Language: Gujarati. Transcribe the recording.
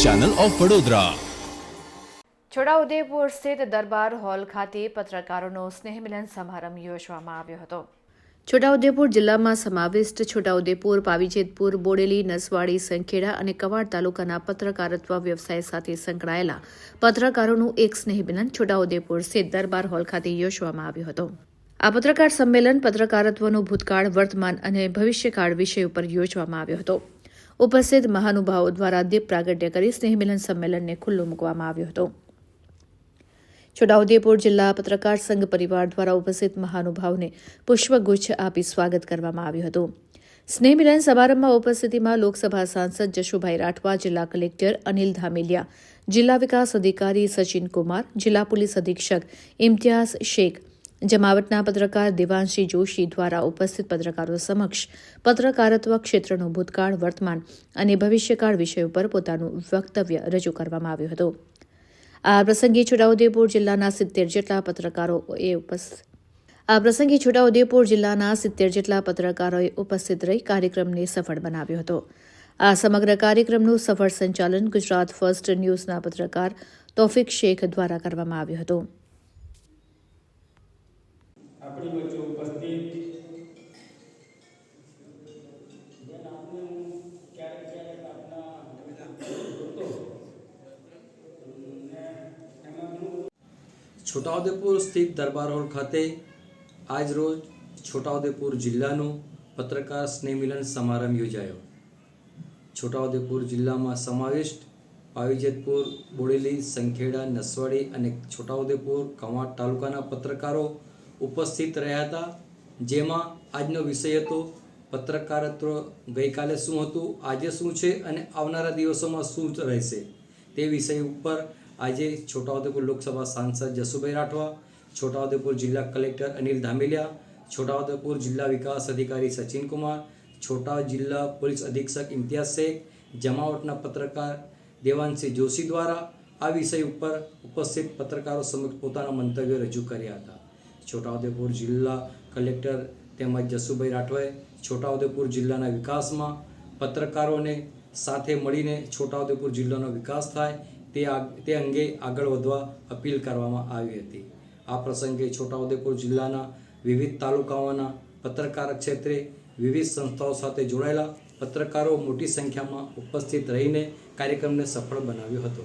Channel of Vadodara. છોટાઉદેપુર સ્થિત દરબાર હોલ ખાતે પત્રકારોનો સ્નેહ મિલન સમારંભ યોજવામાં આવ્યો હતો. છોટાઉદેપુર જિલ્લામાં સમાવિષ્ટ છોટાઉદેપુર પાવીજેતપુર બોડેલી નસવાડી સંખેડા અને કવાડ તાલુકાના પત્રકારત્વ વ્યવસાય સાથે સંકળાયેલા પત્રકારોનું એક સ્નેહમિલન છોટાઉદેપુર સ્થિત દરબાર હોલ ખાતે યોજવામાં આવ્યું હતું. આ પત્રકાર સંમેલન પત્રકારત્વનો ભૂતકાળ વર્તમાન અને ભવિષ્યકાળ વિષય ઉપર યોજવામાં આવ્યો હતો. ઉપસ્થિત મહાનુભાવો દ્વારા દીપ પ્રાગટ્ય કરી સ્નેહ મિલન સંમેલનને ખુલ્લું મૂકવામાં આવ્યું હતું. છોટાઉદેપુર જિલ્લા પત્રકાર સંઘ પરિવાર દ્વારા ઉપસ્થિત મહાનુભાવને પુષ્પગુચ્છ આપી સ્વાગત કરવામાં આવ્યું હતું. સ્નેહ મિલન સમારંભમાં ઉપસ્થિતિમાં લોકસભા સાંસદ જશુભાઈ રાઠવા, જિલ્લા કલેક્ટર અનિલ ધામેલિયા, જિલ્લા વિકાસ અધિકારી સચિન કુમાર, જિલ્લા પોલીસ અધિક્ષક ઇમ્તિયાઝ શેખ જમાવટના પત્રકાર દેવાંશી જોશી દ્વારા ઉપસ્થિત પત્રકારો સમક્ષ પત્રકારત્વ ક્ષેત્રનું ભૂતકાળ, વર્તમાન અને ભવિષ્યકાળ વિષય ઉપર પોતાનું વક્તવ્ય રજૂ કરવામાં આવ્યું હતું. આ પ્રસંગે છોટાઉદેપુર જિલ્લાના સિત્તેર જેટલા પત્રકારોએ ઉપસ્થિત આ પ્રસંગે છોટાઉદેપુર જિલ્લાના સિત્તેર જેટલા પત્રકારોએ ઉપસ્થિત રહી કાર્યક્રમને સફળ બનાવ્યો હતો. આ સમગ્ર કાર્યક્રમનું સફળ સંચાલન ગુજરાત ફર્સ્ટ ન્યૂઝના પત્રકાર તોફિક શેખ દ્વારા કરવામાં આવ્યું હતું. આપણી વચ્ચે ઉપસ્થિત. આપને હું ક્યારેક ક્યારેક આપના છોટાઉદેપુર સ્થિત દરબાર હોલ ખાતે આજ રોજ છોટાઉદેપુર જિલ્લાનું પત્રકાર સ્નેહ મિલન સમારંભ યોજાયો. છોટાઉદેપુર જિલ્લામાં સમાવિષ્ટ પાવીજેતપુર બોડેલી સંખેડા નસવાડી અને છોટાઉદેપુર કવાંટ તાલુકાના પત્રકારો ઉપસ્થિત રહ્યા હતા. જેમાં આજનો વિષય હતો પત્રકારત્વ. ગઈકાલે શું હતું? આજે શું છે? અને આવનારા દિવસોમાં શું રહેશે? તે વિષય ઉપર આજે છોટાઉદેપુર લોકસભા સાંસદ જસુભાઈ રાઠવા, છોટાઉદેપુર જિલ્લા કલેક્ટર અનિલ ધામેલિયા, છોટાઉદેપુર જિલ્લા વિકાસ અધિકારી સચિન કુમાર છોટા જિલ્લા પોલીસ અધિક્ષક ઇમ્તિયાઝ શેખ, જમાવટના પત્રકાર દેવાંશી જોશી દ્વારા આ વિષય ઉપર ઉપસ્થિત પત્રકારો સમક્ષ પોતાના મંતવ્યો રજૂ કર્યા હતા. છોટાઉદેપુર જિલ્લા કલેક્ટર તેમજ જસુભાઈ રાઠવાએ છોટાઉદેપુર જિલ્લાના વિકાસમાં પત્રકારોને સાથે મળીને છોટાઉદેપુર જિલ્લાનો વિકાસ થાય તે આ- તે અંગે આગળ વધવા અપીલ કરવામાં આવી હતી. આ પ્રસંગે છોટાઉદેપુર જિલ્લાના વિવિધ તાલુકાઓના પત્રકાર ક્ષેત્રે વિવિધ સંસ્થાઓ સાથે જોડાયેલા પત્રકારો મોટી સંખ્યામાં ઉપસ્થિત રહીને કાર્યક્રમને સફળ બનાવ્યો હતો.